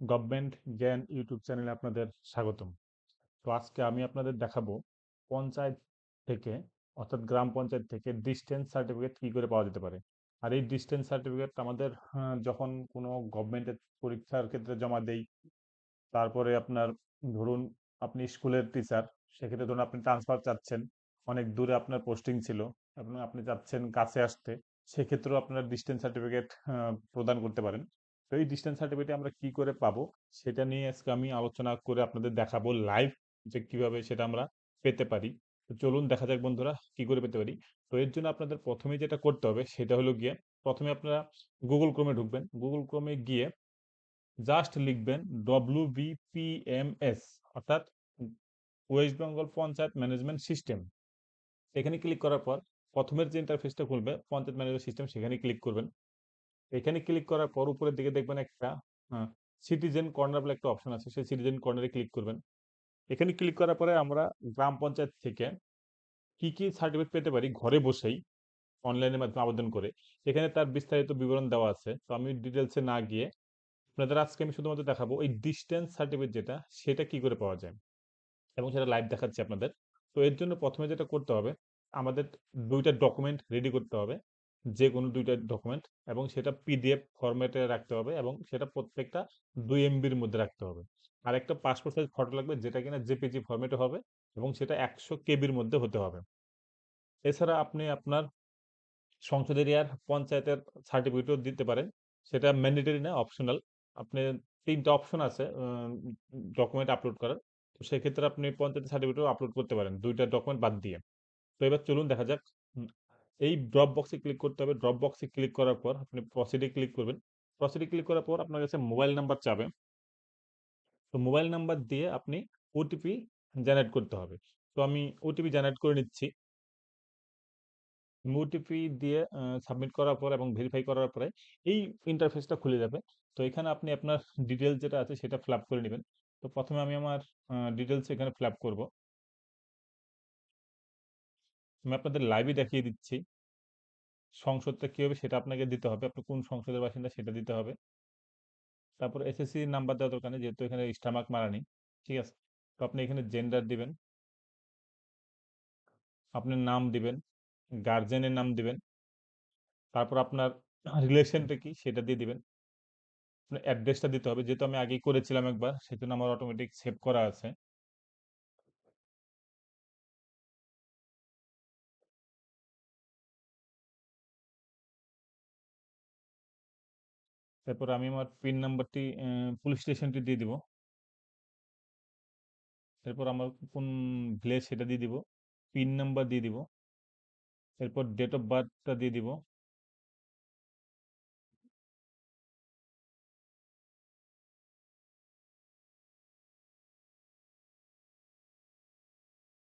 Government জ্ঞান YouTube চ্যানেলে আপনাদের স্বাগতম। তো আজকে আমি আপনাদের দেখাবো পঞ্চায়েত থেকে অর্থাৎ গ্রাম পঞ্চায়েত থেকে ডিস্টেন্স সার্টিফিকেট কী করে পাওয়া যেতে পারে। আর এই ডিস্টেন্স সার্টিফিকেট আমাদের আহ, যখন কোনো গভর্নমেন্টের পরীক্ষার ক্ষেত্রে জমা দেই তারপরে আপনার ধরুন আপনি স্কুলের টিচার সেক্ষেত্রে ধরুন আপনি ট্রান্সফার চাচ্ছেন অনেক দূরে আপনার পোস্টিং ছিল এবং আপনি চাচ্ছেন কাছে আসতে সেক্ষেত্রেও আপনার ডিস্টেন্স সার্টিফিকেট প্রদান করতে পারেন। তো এই ডিস্টেন্স সার্টিফিকেট আমরা কি করে পাবো? সেটা নিয়ে আজকে আমি আলোচনা করে আপনাদের দেখাবো লাইভ যে কীভাবে সেটা আমরা পেতে পারি। তো চলুন দেখা যাক বন্ধুরা কি করে পেতে পারি। তো এর জন্য আপনাদের প্রথমে যেটা করতে হবে সেটা হলো গিয়ে প্রথমে আপনারা গুগল ক্রোমে ঢুকবেন। গুগল ক্রোমে গিয়ে জাস্ট লিখবেন ডব্লিউ অর্থাৎ West Bengal panchayat management system এখানে ক্লিক করার পর প্রথমের যে ইন্টারফেসটা খুলবে পঞ্চায়েত ম্যানেজমেন্ট সিস্টেম সেখানে ক্লিক করবেন। এখানে ক্লিক করার পর উপরের দিকে দেখবেন একটা সিটিজেন কর্নার বলে একটা অপশন আছে, সেই সিটিজেন কর্নারে ক্লিক করবেন। এখানে ক্লিক করার পরে আমরা গ্রাম পঞ্চায়েত থেকে কি কি সার্টিফিকেট পেতে পারি? ঘরে বসেই অনলাইনের মাধ্যমে আবেদন করে। এখানে তার বিস্তারিত বিবরণ দেওয়া আছে। তো আমি ডিটেলসে না গিয়ে আপনাদের আজকে আমি শুধুমাত্র দেখাবো এই ডিস্টেন্স সার্টিফিকেট যেটা, সেটা কি করে পাওয়া যায়? এবং সেটা লাইভ দেখাচ্ছি আপনাদের। তো এর জন্য প্রথমে যেটা করতে হবে, আমাদের দুইটা ডকুমেন্ট রেডি করতে হবে। যে কোনো দুইটা ডকুমেন্ট এবং সেটা পিডিএফ ফরম্যাটে রাখতে হবে এবং সেটা প্রত্যেকটা দুই এমবির মধ্যে রাখতে হবে। আর একটা পাসপোর্ট সাইজ ফটো লাগবে যেটা কিনা জেপিজি ফরম্যাটে হবে এবং সেটা একশো কেবির মধ্যে হতে হবে। এছাড়া আপনি আপনার সংসদ এরিয়ার পঞ্চায়েতের সার্টিফিকেটও দিতে পারেন। সেটা ম্যান্ডেটরি না অপশনাল আপনি তিনটা অপশন আছে ডকুমেন্ট আপলোড করার। তো সেক্ষেত্রে আপনি পঞ্চায়েত সার্টিফিকেটও আপলোড করতে পারেন, দুইটা ডকুমেন্ট বাদ দিয়ে। তো এবার চলুন দেখা যাক এই ড্রপ বক্সে ক্লিক করতে হবে। ড্রপ বক্সে ক্লিক করার পর আপনি প্রসিডে ক্লিক করবেন। প্রসিডে ক্লিক করার পর আপনার কাছে মোবাইল নাম্বার চাবে। তো মোবাইল নাম্বার দিয়ে আপনি ওটিপি জেনারেট করতে হবে। তো আমি ওটিপি জেনারেট করে নিচ্ছি। ওটিপি দিয়ে সাবমিট করার পর এবং ভেরিফাই করার পরে এই ইন্টারফেসটা খুলে যাবে। তো এখানে আপনি আপনার ডিটেলস যেটা আছে সেটা ফ্ল্যাপ করে নেবেন। তো প্রথমে আমি আমার ডিটেলস এখানে ফ্ল্যাপ করব। আমি আপনাদের লাইভে দেখিয়ে দিচ্ছি। সংসদটা কী হবে সেটা আপনাকে দিতে হবে। আপনি কোন সংসদের বাসিন্দা সেটা দিতে হবে। তারপর এসএসসি নাম্বার দেওয়া দরকার নেই, যেহেতু এখানে স্টামাক মারা নেই ঠিক আছে? তো আপনি এখানে জেন্ডার দিবেন। আপনার নাম দিবেন গার্জেনের নাম দিবেন। তারপর আপনার রিলেশনটা কি সেটা দিয়ে দিবেন। অ্যাড্রেসটা দিতে হবে। যেহেতু আমি আগেই করেছিলাম একবার, সেজন্য আমার অটোমেটিক সেভ করা আছে। তারপর আমি আমার পিন নাম্বারটি পুলিশ স্টেশনটি দিয়ে দিব। এরপর আমার কোন ভিলেজ সেটা দিয়ে দিব। পিন নাম্বার দিয়ে দিব। এরপর ডেট অফ বার্থটা দিয়ে দিব।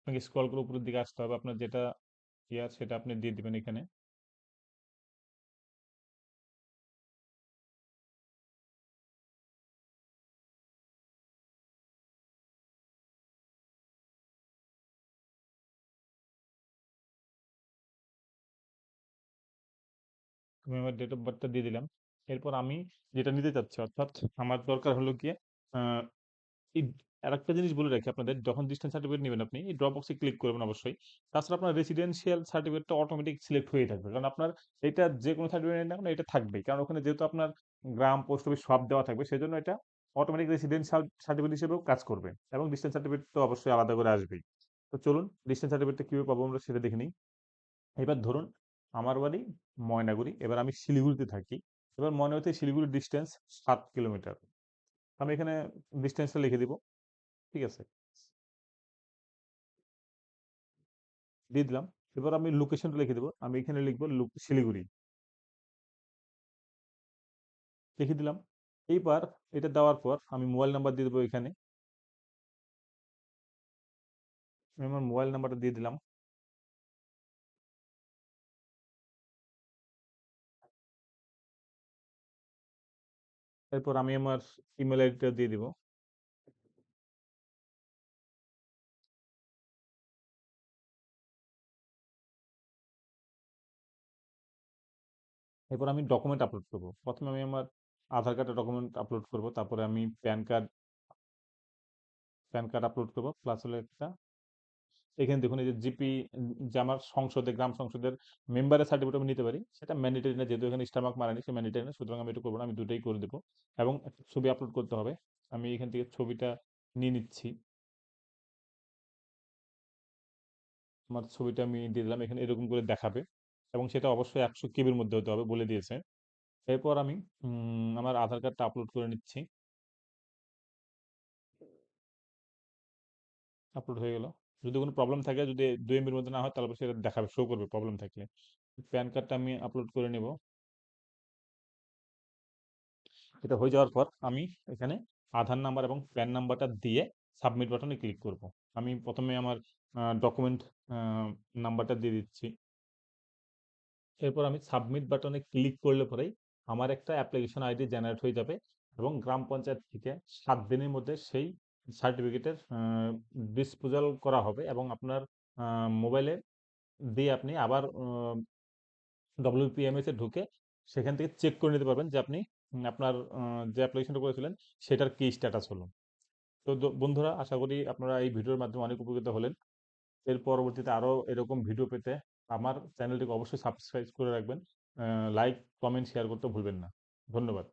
আপনাকে স্ক্রল করে উপরের দিকে আসতে হবে। আপনার যেটা ইয়ার সেটা আপনি দিয়ে দিবেন এখানে। আমি আমার ডেট অফ বার্থটা দিয়ে দিলাম। এরপর আমি যেটা নিতে চাচ্ছি অর্থাৎ আমার দরকার হলো গিয়ে এই আরেকটা জিনিস বলে রাখি আপনাদের যখন ডিস্টেন্স সার্টিফিকেট নেবেন আপনি এই ড্রপ বক্সে ক্লিক করবেন অবশ্যই। তাছাড়া আপনার রেসিডেন্সিয়াল সার্টিফিকেটটা অটোমেটিক সিলেক্ট হয়ে থাকবে। কারণ আপনার এটা যে কোনো সার্টিফিকেট না এটা থাকবেই। কারণ ওখানে যেহেতু আপনার গ্রাম পোস্ট অফিস সব দেওয়া থাকবে সেই জন্য এটা অটোমেটিক রেসিডেন্সিয়াল সার্টিফিকেট হিসেবেও কাজ করবে। এবং ডিস্টেন্স সার্টিফিকেট তো অবশ্যই আলাদা করে আসবেই। তো চলুন ডিস্টেন্স সার্টিফিকেটটা কীভাবে পাবো আমরা সেটা দেখে নিই। এবার ধরুন আমার বাড়ি ময়নাগুড়ি। এবার আমি শিলিগুড়িতে থাকি। এবার মনে হচ্ছে শিলিগুড়ির ডিস্টেন্স সাত কিলোমিটার আমি এখানে ডিস্টেন্সটা লিখে দিব। ঠিক আছে? দিয়ে দিলাম। এবার আমি লোকেশনটা লিখে দেবো। আমি এখানে লিখব শিলিগুড়ি। লিখে দিলাম। এইবার এটা দেওয়ার পর আমি মোবাইল নাম্বার দিয়ে দেবো এখানে। আমি আমার মোবাইল নাম্বারটা দিয়ে দিলাম। এরপর আমি আমার ইমেল আইডিটা দিয়ে দিব। এরপর আমি ডকুমেন্ট আপলোড করব। প্রথমে আমি আমার আধার কার্ডের ডকুমেন্ট আপলোড করব, তারপরে আমি PAN card PAN card upload করব প্লাস হলো একটা এখানে দেখুন এই যে জিপি, যে আমার সংসদে, গ্রাম সংসদের মেম্বারের সার্টিফিকেট আমি নিতে পারি, সেটা ম্যান্ডেটরি না, যেহেতু এখানে স্টারমার্ক মারানি, সে ম্যান্ডেটরি না, সুতরাং আমি এটা করব না, আমি দুটোই করে দেবো এবং ছবি আপলোড করতে হবে। আমি এখান থেকে ছবিটা নিয়ে নিচ্ছি। আমার ছবিটা আমি দিয়ে দিলাম, এখানে এরকম করে দেখাবে এবং সেটা অবশ্যই একশো কেবির মধ্যে হতে হবে বলে দিয়েছে। এরপর আমি আমার আধার কার্ডটা আপলোড করে নিচ্ছি। আপলোড হয়ে গেল। যদি কোনো প্রবলেম থাকে, যদি দুই এমবির মধ্যে না হয়, তাহলে সেটা দেখাবে শো করবে প্রবলেম থাকলে। প্যান কার্ডটা আমি আপলোড করে নেব। এটা হয়ে যাওয়ার পর আমি এখানে আধার নাম্বার এবং প্যান নাম্বারটা দিয়ে সাবমিট বাটনে ক্লিক করব। আমি প্রথমে আমার ডকুমেন্ট নাম্বারটা দিয়ে দিচ্ছি। এরপর আমি সাবমিট বাটনে ক্লিক করলে পরেই আমার একটা অ্যাপ্লিকেশন আইডি জেনারেট হয়ে যাবে এবং গ্রাম পঞ্চায়েত থেকে সাত দিনের মধ্যে সেই সার্টিফিকেটের ডিসপোজাল করা হবে এবং আপনার মোবাইলে দিয়ে আপনি আবার ডব্লিউপিএমএস ঢুকে সেখান থেকে চেক করে নিতে পারবেন যে আপনি আপনার যে অ্যাপ্লিকেশনটা করেছিলেন সেটার কি স্ট্যাটাস হলো। তো বন্ধুরা, আশা করি আপনারা এই ভিডিওর মাধ্যমে অনেক উপকৃত হলেন। এর পরবর্তীতে আরও এরকম ভিডিও পেতে আমার চ্যানেলটিকে অবশ্যই সাবস্ক্রাইব করে রাখবেন। লাইক কমেন্ট শেয়ার করতে ভুলবেন না। ধন্যবাদ।